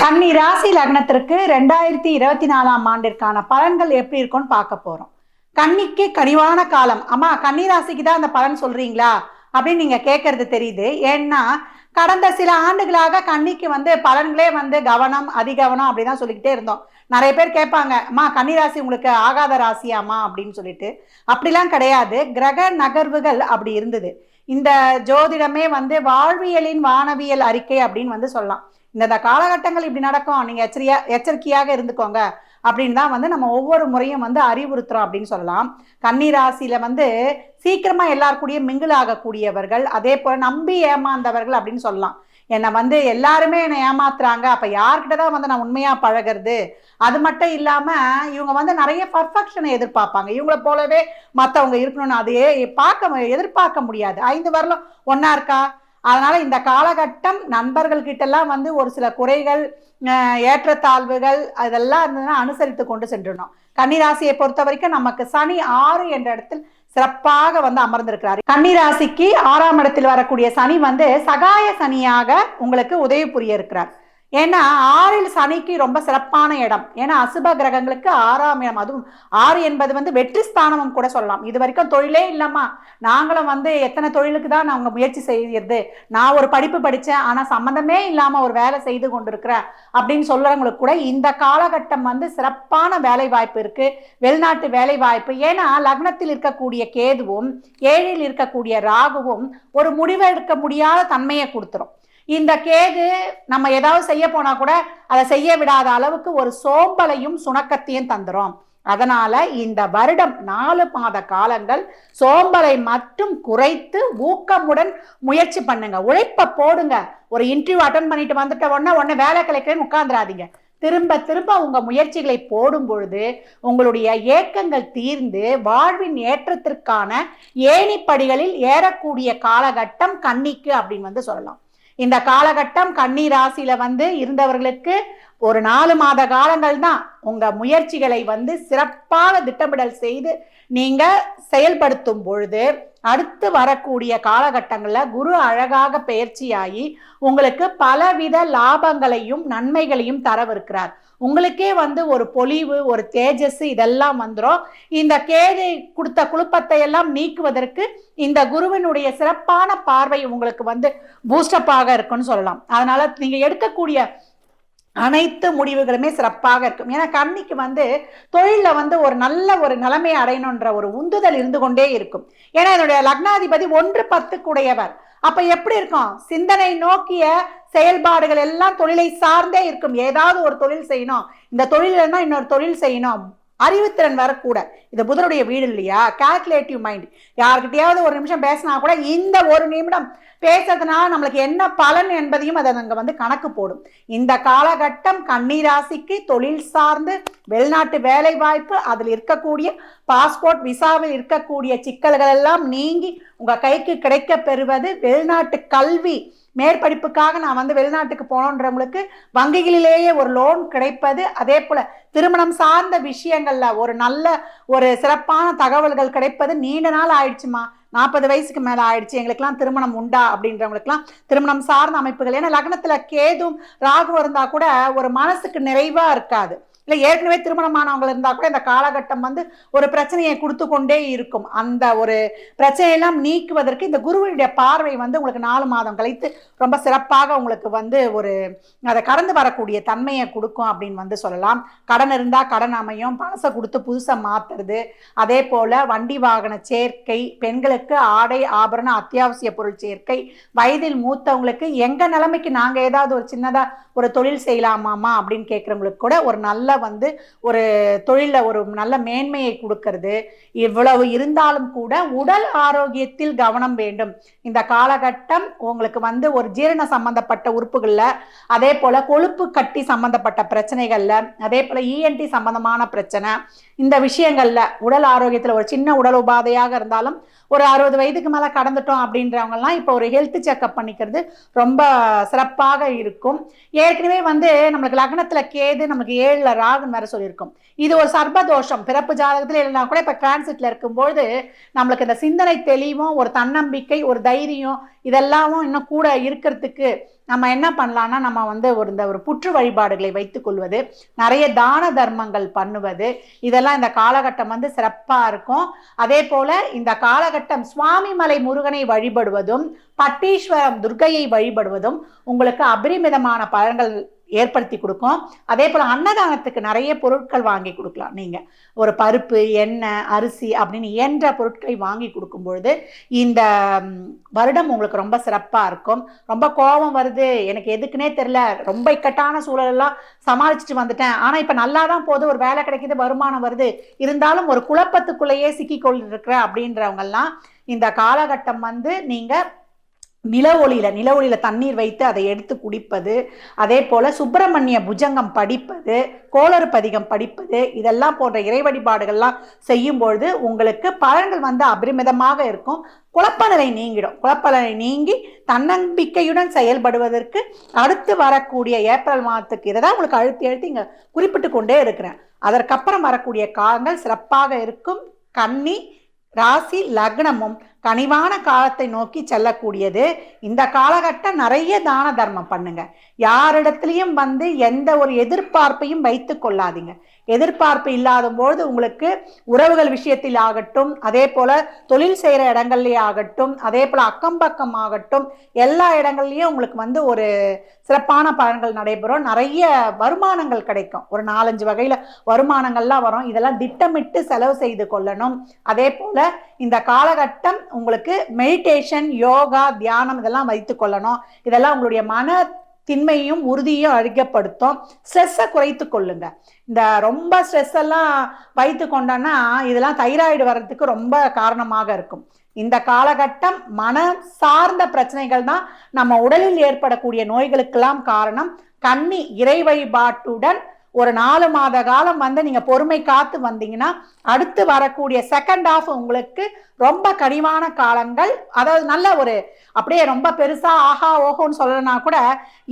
கன்னி ராசி லக்னத்திற்கு ரெண்டாயிரத்தி இருபத்தி நாலாம் ஆண்டிற்கான பலன்கள் எப்படி இருக்கும்னு பார்க்க போறோம். கன்னிக்கு கனிவான காலம். அம்மா கன்னி ராசிக்கு தான் அந்த பலன் சொல்றீங்களா? அப்படின்னு நீங்க கேட்கறது தெரியுது. ஏன்னா கடந்த சில ஆண்டுகளாக கன்னிக்கு வந்து பலன்களே வந்து கவனம் அதிகவனம் அப்படிதான் சொல்லிக்கிட்டே இருந்தோம். நிறைய பேர் கேட்பாங்க அம்மா கன்னி ராசி உங்களுக்கு ஆகாத ராசியாம்மா? அப்படின்னு சொல்லிட்டு. அப்படிலாம் கிடையாது. கிரக நகர்வுகள் அப்படி இருந்தது. இந்த ஜோதிடமே வந்து வாழ்வியலின் வானவியல் அறிக்கை அப்படின்னு வந்து சொல்லலாம். இந்த காலகட்டங்கள் இப்படி நடக்கும் நீங்கள் எச்சரியா எச்சரிக்கையாக இருந்துக்கோங்க அப்படின்னு தான் வந்து நம்ம ஒவ்வொரு முறையும் வந்து அறிவுறுத்துறோம் அப்படின்னு சொல்லலாம். கன்னி ராசியில் வந்து சீக்கிரமாக எல்லார் கூடயும் மிங்கிள் ஆகக்கூடியவர்கள் அதே போல் நம்பி ஏமாந்தவர்கள் அப்படின்னு சொல்லலாம். என்னை வந்து எல்லாருமே என்னை ஏமாத்துறாங்க. அப்போ யார்கிட்ட தான் வந்து நான் உண்மையாக பழகிறது? அது மட்டும் இல்லாமல் இவங்க வந்து நிறைய பர்ஃபெக்ஷனை எதிர்பார்ப்பாங்க. இவங்கள போலவே மற்றவங்க இருக்கணும்னு அதையே பார்க்க எதிர்பார்க்க முடியாது. ஐந்து வரலும் ஒன்றா இருக்கா? அதனால இந்த காலகட்டம் நண்பர்கள் வந்து ஒரு சில குறைகள் அஹ், ஏற்றத்தாழ்வுகள் அதெல்லாம் இருந்ததுன்னா அனுசரித்து கொண்டு சென்றணும் கன்னிராசியை பொறுத்த வரைக்கும் நமக்கு சனி ஆறு என்ற இடத்தில் சிறப்பாக வந்து அமர்ந்திருக்கிறார். கன்னிராசிக்கு ஆறாம் இடத்தில் வரக்கூடிய சனி வந்து சகாய சனியாக உங்களுக்கு உதவி புரிய இருக்கிறார். ஏன்னா ஆறில் சனிக்கு ரொம்ப சிறப்பான இடம். ஏன்னா அசுப கிரகங்களுக்கு ஆறாம் இடம். அதுவும் ஆறு என்பது வந்து வெற்றி ஸ்தானமும் கூட சொல்லலாம். இது வரைக்கும் தொழிலே இல்லாமா நாங்களும் வந்து எத்தனை தொழிலுக்கு தான் நாங்கள் முயற்சி செய்யறது. நான் ஒரு படிப்பு படித்தேன். ஆனால் சம்மந்தமே இல்லாமல் ஒரு வேலை செய்து கொண்டிருக்கிறேன் அப்படின்னு சொல்கிறவங்களுக்கு கூட இந்த காலகட்டம் வந்து சிறப்பான வேலை வாய்ப்பு இருக்குது வெளிநாட்டு வேலை வாய்ப்பு ஏன்னா லக்னத்தில் இருக்கக்கூடிய கேதுவும் ஏழில் இருக்கக்கூடிய ராகுவும் ஒரு முடிவெடுக்க முடியாத தன்மையை கொடுத்துரும். இந்த கேது நம்ம ஏதாவது செய்ய போனா கூட அதை செய்ய விடாத அளவுக்கு ஒரு சோம்பலையும் சுணக்கத்தையும் தந்துரும். அதனால இந்த வருடம் நாலு மாத காலங்கள் சோம்பலை மட்டும் குறைத்து ஊக்கமுடன் முயற்சி பண்ணுங்க. உழைப்ப போடுங்க. ஒரு இன்டர்வியூ அட்டன் பண்ணிட்டு வந்துட்ட உடனே உடனே வேலை கிடைக்கிறேன்னு உட்காந்துராதீங்க திரும்ப திரும்ப உங்க முயற்சிகளை போடும் பொழுது உங்களுடைய ஏக்கங்கள் தீர்ந்து வாழ்வின் ஏற்றத்திற்கான ஏணிப்படிகளில் ஏறக்கூடிய காலகட்டம் கன்னிக்கு அப்படின்னு வந்து சொல்லலாம். இந்த காலகட்டம் கன்னி ராசியில வந்து இருந்தவர்களுக்கு ஒரு நாலு மாத காலங்கள் தான் உங்க முயற்சிகளை வந்து சிறப்பாக திட்டமிடல் செய்து நீங்க செயல்படுத்தும் பொழுது அடுத்து வரக்கூடிய காலகட்டங்களில் குரு அழகாக பயிற்சியாகி உங்களுக்கு பலவித லாபங்களையும் நன்மைகளையும் தரவிருக்கிறார். உங்களுக்கே வந்து ஒரு பொலிவு ஒரு தேஜஸ் இதெல்லாம் வந்துடும் இந்த கேதை கொடுத்த குழுப்பத்தை எல்லாம் நீக்குவதற்கு இந்த குருவினுடைய சிறப்பான பார்வை உங்களுக்கு வந்து பூஸ்டப்பாக இருக்குன்னு சொல்லலாம். அதனால நீங்கள் எடுக்கக்கூடிய அனைத்து முடிவுகளுமே சிறப்பாக இருக்கும். ஏன்னா கண்ணிக்கு வந்து தொழிலில் வந்து ஒரு நல்ல ஒரு நிலைமை அடையணுன்ற ஒரு உந்துதல் இருந்து கொண்டே இருக்கும். ஏன்னா என்னுடைய லக்னாதிபதி ஒன்று பத்துக்குடையவர். அப்ப எப்படி இருக்கும்? சிந்தனை நோக்கிய செயல்பாடுகள் எல்லாம் தொழிலை சார்ந்தே இருக்கும். ஏதாவது ஒரு தொழில் செய்யணும். இந்த தொழில் இன்னொரு தொழில் செய்யணும். அறிவுத்திறன் வரக்கூட. இது புதனுடைய வீடு இல்லையா? கால்குலேட்டிவ் மைண்ட் யாருக்கிட்டையாவது ஒரு நிமிஷம் பேசினா கூட இந்த ஒரு நிமிடம் பேசுறதுனால நம்மளுக்கு என்ன பலன் என்பதையும் அதை அங்கே வந்து கணக்கு போடும். இந்த காலகட்டம் கண்ணீராசிக்கு தொழில் சார்ந்து வெளிநாட்டு வேலை வாய்ப்பு அதில் இருக்கக்கூடிய பாஸ்போர்ட் விசாவில் இருக்கக்கூடிய சிக்கல்கள் எல்லாம் நீங்கி உங்கள் கைக்கு கிடைக்க பெறுவது வெளிநாட்டு கல்வி. மேற்படிப்புக்காக நான் வந்து வெளிநாட்டுக்கு போனோன்றவங்களுக்கு வங்கிகளிலேயே ஒரு லோன் கிடைப்பது. அதே போல் திருமணம் சார்ந்த விஷயங்களில் ஒரு நல்ல ஒரு சிறப்பான தகவல்கள் கிடைப்பது. நீண்ட நாள் ஆயிடுச்சுமா? நாற்பது வயசுக்கு மேலே ஆயிடுச்சு. எங்களுக்கெல்லாம் திருமணம் உண்டா? அப்படின்றவங்களுக்குலாம் திருமணம் சார்ந்த அமைப்புகள். ஏன்னா லக்னத்தில் கேதும் ராகு இருந்தால் கூட ஒரு மனசுக்கு நிறைவாக இருக்காது. இல்லை ஏற்கனவே திருமணமானவங்க இருந்தால் கூட இந்த காலகட்டம் வந்து ஒரு பிரச்சனையை கொடுத்து கொண்டே இருக்கும். அந்த ஒரு பிரச்சனையெல்லாம் நீக்குவதற்கு இந்த குருவினுடைய பார்வை வந்து உங்களுக்கு நாலு மாதம் கழித்து ரொம்ப சிறப்பாக உங்களுக்கு வந்து ஒரு அதை கடந்து வரக்கூடிய தன்மையை கொடுக்கும் அப்படின்னு வந்து சொல்லலாம். கடன் இருந்தால் கடன் அமையும். பணத்தை கொடுத்து புதுசாக மாற்றுறது அதே போல் வண்டி வாகன சேர்க்கை பெண்களுக்கு ஆடை ஆபரண அத்தியாவசிய பொருள் சேர்க்கை வயதில் மூத்தவங்களுக்கு எங்கள் நிலைமைக்கு நாங்கள் ஏதாவது ஒரு சின்னதாக ஒரு தொழில் செய்யலாமாமா அப்படின்னு கேட்குறவங்களுக்கு கூட ஒரு நல்ல வந்து ஒரு தொழிலில் ஒரு நல்ல மேன்மையை கொடுக்கறது. இவ்வளவு இருந்தாலும் கூட உடல் ஆரோக்கியத்தில் கவனம் வேண்டும். இந்த காலகட்டம் உங்களுக்கு வந்து ஒரு ஜீரண சம்பந்தப்பட்ட உறுப்புகளில் அதே போல கொழுப்பு கட்டி சம்பந்தப்பட்ட பிரச்சனைகள்ல அதே போல இஎன்டி சம்பந்தமான பிரச்சனை இந்த விஷயங்கள்ல உடல் ஆரோக்கியத்தில் ஒரு சின்ன உடல் உபாதையாக இருந்தாலும் ஒரு அறுபது வயதுக்கு மேலே கடந்துட்டோம் அப்படின்றவங்கலாம் இப்போ ஒரு ஹெல்த் செக்அப் பண்ணிக்கிறது ரொம்ப சிறப்பாக இருக்கும். ஏற்கனவே வந்து நம்மளுக்கு லக்னத்தில் கேது நமக்கு ஏழில் ராகுன்னு வேற சொல்லியிருக்கோம். இது ஒரு சர்பதோஷம் பிறப்பு ஜாதகத்தில் இல்லைனா கூட இப்போ டிரான்சிட்ல இருக்கும்பொழுது நம்மளுக்கு இந்த சிந்தனை தெளிவும் ஒரு தன்னம்பிக்கை ஒரு தைரியம் இதெல்லாமும் இன்னும் கூட இருக்கிறதுக்கு நம்ம என்ன பண்ணலாம்னா நம்ம வந்து ஒரு இந்த ஒரு புற்று வழிபாடுகளை வைத்துக் கொள்வது நிறைய தான தர்மங்கள் பண்ணுவது இதெல்லாம் இந்த காலகட்டம் வந்து சிறப்பாக இருக்கும். அதே போல இந்த காலகட்டம் சுவாமிமலை முருகனை வழிபடுவதும் பட்டீஸ்வரம் துர்கையை வழிபடுவதும் உங்களுக்கு அபரிமிதமான பழங்கள் ஏற்படுத்தி கொடுக்கும். அதே போல் அன்னதானத்துக்கு நிறைய பொருட்கள் வாங்கி கொடுக்கலாம். நீங்கள் ஒரு பருப்பு எண்ணெய் அரிசி அப்படின்னு இயன்ற பொருட்களை வாங்கி கொடுக்கும் பொழுது இந்த வருடம் உங்களுக்கு ரொம்ப சிறப்பாக இருக்கும். ரொம்ப கோபம் வருது. எனக்கு எதுக்குன்னே தெரில ரொம்ப இக்கட்டான சூழலெல்லாம் சமாளிச்சுட்டு வந்துட்டேன். ஆனால் இப்போ நல்லா தான் போகுது ஒரு வேலை கிடைக்கிது வருமானம் வருது. இருந்தாலும் ஒரு குழப்பத்துக்குள்ளேயே சிக்கிக்கொண்டிருக்கிறேன் அப்படின்றவங்கெல்லாம் இந்த காலகட்டம் வந்து நீங்கள் நில ஒளியில நில ஒளியில தண்ணீர் வைத்து அதை எடுத்து குடிப்பது அதே போல சுப்பிரமணிய புஜங்கம் படிப்பது கோளறு பதிகம் படிப்பது இதெல்லாம் போன்ற இறை வழிபாடுகள்லாம் செய்யும் பொழுது உங்களுக்கு பலன்கள் வந்து அபரிமிதமாக இருக்கும். குழப்பநிலை நீங்கிடும். குழப்பநிலை நீங்கி தன்னம்பிக்கையுடன் செயல்படுவதற்கு அடுத்து வரக்கூடிய ஏப்ரல் மாதத்துக்கு இதை தான் உங்களுக்கு அழுத்தி அழுத்தி இங்க குறிப்பிட்டு கொண்டே இருக்கிறேன். அதற்கப்புறம் வரக்கூடிய காலங்கள் சிறப்பாக இருக்கும். கன்னி ராசி லக்னமும். கனிவான காலத்தை நோக்கி செல்லக்கூடியது. இந்த காலகட்டம் நிறைய தான தர்மம் பண்ணுங்க. யாரிடத்துலையும் வந்து எந்த ஒரு எதிர்பார்ப்பையும் வைத்து கொள்ளாதீங்க. எதிர்பார்ப்பு இல்லாத பொழுது உங்களுக்கு உறவுகள் விஷயத்தில் ஆகட்டும் அதே போல தொழில் செய்கிற இடங்கள்லேயே ஆகட்டும் அதே போல அக்கம் பக்கம் ஆகட்டும் எல்லா இடங்கள்லையும் உங்களுக்கு வந்து ஒரு சிறப்பான பலன்கள் நடைபெறும். நிறைய வருமானங்கள் கிடைக்கும். ஒரு நாலஞ்சு வகையில் வருமானங்கள்லாம் வரும். இதெல்லாம் திட்டமிட்டு செலவு செய்து கொள்ளணும். அதே போல இந்த காலகட்டம் உங்களுக்கு மெடிடேஷன் யோகா தியானம் இதெல்லாம் வைத்து கொள்ளணும். இதெல்லாம் உங்களுடைய மன திண்மையும் உறுதியும் அதிகப்படுத்தும் ஸ்ட்ரெஸ்ஸை குறைத்து கொள்ளுங்க. இந்த ரொம்ப ஸ்ட்ரெஸ் எல்லாம் வைத்து கொண்டோன்னா இதெல்லாம் தைராய்டு வர்றதுக்கு ரொம்ப காரணமாக இருக்கும். இந்த காலகட்டம் மன சார்ந்த பிரச்சனைகள் தான் நம்ம உடலில் ஏற்படக்கூடிய நோய்களுக்கெல்லாம் காரணம். கன்னி இறை வழிபாட்டுடன் ஒரு நாலு மாத காலம் வந்து நீங்க பொறுமை காத்து வந்தீங்கன்னா அடுத்து வரக்கூடிய செகண்ட் ஆஃப் உங்களுக்கு ரொம்ப கனிவான காலங்கள். அதாவது நல்ல ஒரு அப்படியே ரொம்ப பெருசா ஆஹா ஓஹோன்னு சொல்லலைன்னா கூட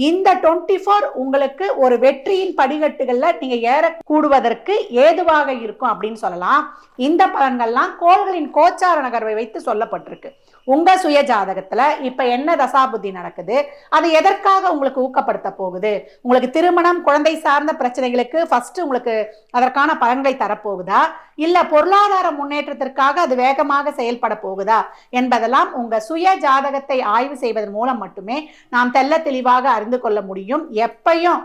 இந்த டுவெண்ட்டி ஃபோர் உங்களுக்கு ஒரு வெற்றியின் படிகட்டுகளில் நீங்க ஏற கூடுவதற்கு ஏதுவாக இருக்கும் அப்படின்னு சொல்லலாம். இந்த பலன்கள்லாம் கோள்களின் கோச்சார நகர்வை வைத்து சொல்லப்பட்டிருக்கு. உங்க சுய ஜாதகத்துல இப்ப என்ன தசாபுத்தி நடக்குது? அது எதற்காக உங்களுக்கு ஊக்கப்படுத்த போகுது? உங்களுக்கு திருமணம் குழந்தை சார்ந்த பிரச்சனைகள் பிரச்சனைகளுக்கு ஃபர்ஸ்ட் உங்களுக்கு அதற்கான பலன்களை தரப்போகுதா? இல்ல பொருளாதார முன்னேற்றத்திற்காக அது வேகமாக செயல்பட போகுதா? என்பதெல்லாம் உங்க சுய ஜாதகத்தை ஆய்வு செய்வதன் மூலம் மட்டுமே நாம் தெள்ள தெளிவாக அறிந்து கொள்ள முடியும். எப்பையும்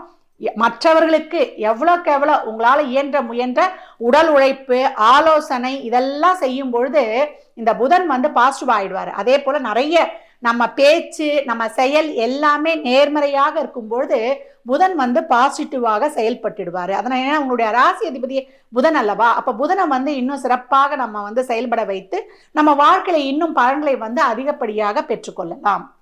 மற்றவர்களுக்கு எவ்வளோக்கு எவ்வளோ உங்களால் இயன்ற முயன்ற உடல் உழைப்பு ஆலோசனை இதெல்லாம் செய்யும் பொழுது இந்த புதன் வந்து பாசிட்டிவ் ஆயிடுவார். அதே போல நிறைய நம்ம பேச்சு நம்ம செயல் எல்லாமே நேர்மறையாக இருக்கும்பொழுது புதன் வந்து பாசிட்டிவாக செயல்பட்டுடுவார். அதனால் ஏன்னா உங்களுடைய ராசி அதிபதி புதன் அல்லவா? அப்போ புதனை வந்து இன்னும் சிறப்பாக நம்ம வந்து செயல்பட வைத்து நம்ம வாழ்க்கையில இன்னும் பலன்களை வந்து அதிகப்படியாக பெற்றுக்கொள்ளலாம்.